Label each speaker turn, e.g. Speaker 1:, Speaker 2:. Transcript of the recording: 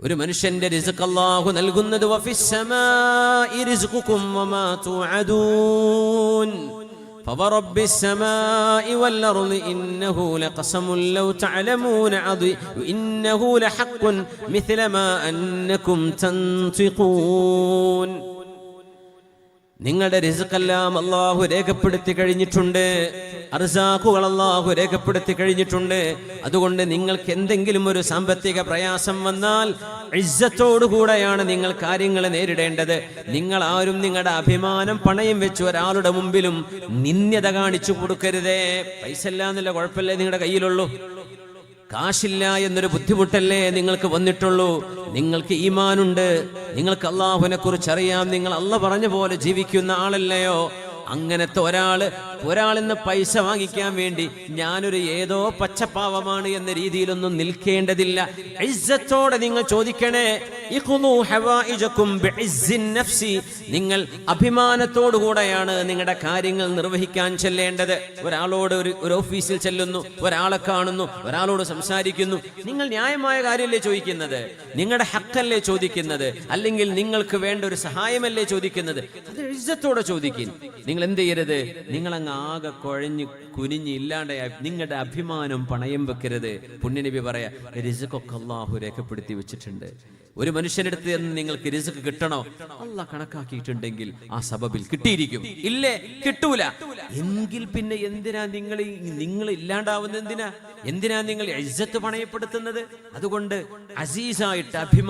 Speaker 1: ഒരു മനുഷ്യന്റെ റിസ്ക് അല്ലാഹു നൽകുന്നത് വഫിസ്സമാഇ റിസ്ഖുകും വമാ തുഅദൂൻ فورب السماء والأرض إنه لقسم لو تعلمون عظيم إنه لحق مثل ما أنكم تنطقون നിങ്ങളുടെ റിസുക്കെല്ലാം അള്ളാഹു രേഖപ്പെടുത്തി കഴിഞ്ഞിട്ടുണ്ട്. അർസാഖുകൾ അള്ളാഹു രേഖപ്പെടുത്തി കഴിഞ്ഞിട്ടുണ്ട്. അതുകൊണ്ട് നിങ്ങൾക്ക് എന്തെങ്കിലും ഒരു സാമ്പത്തിക പ്രയാസം വന്നാൽ ഇജ്ജത്തോടുകൂടെയാണ് നിങ്ങൾ കാര്യങ്ങൾ നേരിടേണ്ടത്. നിങ്ങൾ ആരും നിങ്ങളുടെ അഭിമാനം പണയം വെച്ച് ഒരാളുടെ മുമ്പിലും നിന്ദ്യത കാണിച്ചു കൊടുക്കരുതേ. പൈസ ഇല്ലാന്നുള്ള കുഴപ്പമില്ലേ നിങ്ങളുടെ കയ്യിലുള്ളൂ? കാശില്ല എന്നൊരു ബുദ്ധിമുട്ടല്ലേ നിങ്ങൾക്ക് വന്നിട്ടുള്ളൂ? നിങ്ങൾക്ക് ഈമാനുണ്ട്. നിങ്ങൾക്ക് അള്ളാഹുവിനെ കുറിച്ച് അറിയാം നിങ്ങൾ അല്ല പറഞ്ഞ പോലെ ജീവിക്കുന്ന ആളല്ലയോ? അങ്ങനത്തെ ഒരാൾ ഒരാളിൽ നിന്ന് പൈസ വാങ്ങിക്കാൻ വേണ്ടി ഞാനൊരു ഏതോ പച്ചപ്പാവമാണ് എന്ന രീതിയിലൊന്നും നിൽക്കേണ്ടതില്ല. ഐസത്തോടെ നിങ്ങൾ ചോദിക്കണേ. നിങ്ങൾ അഭിമാനത്തോടുകൂടെയാണ് നിങ്ങളുടെ കാര്യങ്ങൾ നിർവഹിക്കാൻ ചെല്ലേണ്ടത്. ഒരാളോട് ഒരു ഒരു ഓഫീസിൽ ചെല്ലുന്നു ഒരാളെ കാണുന്നു ഒരാളോട് സംസാരിക്കുന്നു. നിങ്ങൾ ന്യായമായ കാര്യമല്ലേ ചോദിക്കുന്നത്? നിങ്ങളുടെ ഹക്കല്ലേ ചോദിക്കുന്നത്? അല്ലെങ്കിൽ നിങ്ങൾക്ക് വേണ്ട ഒരു സഹായമല്ലേ ചോദിക്കുന്നത്? അത് ഇജ്ജത്തോടെ ചോദിക്കും. നിങ്ങൾ എന്ത് ചെയ്യരുത്? നിങ്ങൾ അങ്ങ് ആകെ കുഴഞ്ഞ് കുനിഞ്ഞ് ഇല്ലാണ്ട് നിങ്ങളുടെ അഭിമാനം പണയം വെക്കരുത്. പുണ്യനബി പറയാ റിസുക്കൊക്കെ അള്ളാഹു രേഖപ്പെടുത്തി വെച്ചിട്ടുണ്ട്. ഒരു മനുഷ്യനടുത്ത് നിന്ന് നിങ്ങൾക്ക് റിസ്ക് കിട്ടണോ? അല്ല കണക്കാക്കിയിട്ടുണ്ടെങ്കിൽ ആ സബബിൽ കിട്ടിയിരിക്കും. ഇല്ലേ? കിട്ടൂല. എങ്കിൽ പിന്നെ എന്തിനാ നിങ്ങൾ നിങ്ങൾ ഇല്ലാണ്ടാവുന്ന എന്തിനാ? എന്തിനാ നിങ്ങൾ ഇജ്ജത്ത് പണയപ്പെടുത്തുന്നത്? അതുകൊണ്ട് അസീസായിട്ട് അഭിമാനം